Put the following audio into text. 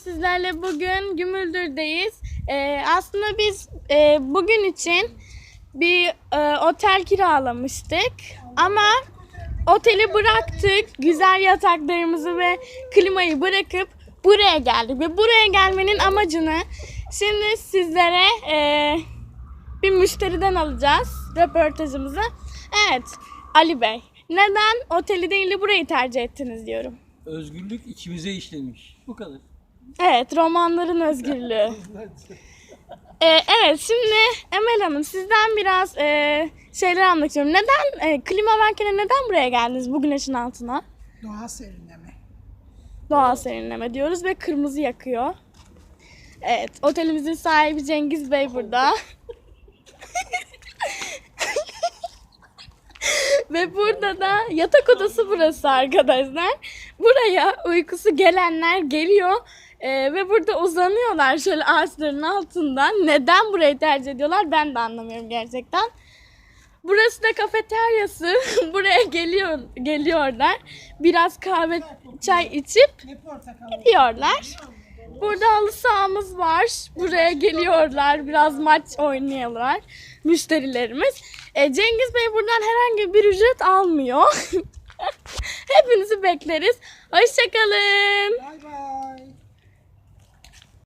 Sizlerle bugün Gümüldür'deyiz. Ee, aslında biz e, bugün için bir e, otel kiralamıştık. Ama oteli bıraktık. Güzel yataklarımızı ve klimayı bırakıp buraya geldik. Ve buraya gelmenin amacını şimdi sizlere e, bir müşteriden alacağız röportajımızı. Evet Ali Bey. Neden oteli değil de burayı tercih ettiniz diyorum. Özgürlük içimize işlemiş. Bu kadar. Evet, romanların özgürlüğü. Ee, evet, şimdi Emel Hanım sizden biraz e, şeyler anlatmak istiyorum. Neden, e, klima varken neden buraya geldiniz bu güneşin altına? Doğa serinleme. Doğal serinleme diyoruz ve kırmızı yakıyor. Evet, otelimizin sahibi Cengiz Bey burada. Ve burada da yatak odası burası arkadaşlar. Buraya uykusu gelenler geliyor Ee, ve burada uzanıyorlar şöyle ağaçların altından. Neden burayı tercih ediyorlar ben de anlamıyorum gerçekten. Burası da kafeteryası. Buraya geliyor geliyorlar. Biraz kahve, çay içip gidiyorlar. Burada halı sahamız var. Buraya geliyorlar. Biraz maç oynuyorlar müşterilerimiz. E, Cengiz Bey buradan herhangi bir ücret almıyor. Hepinizi bekleriz. Hoşçakalın. Bay bay.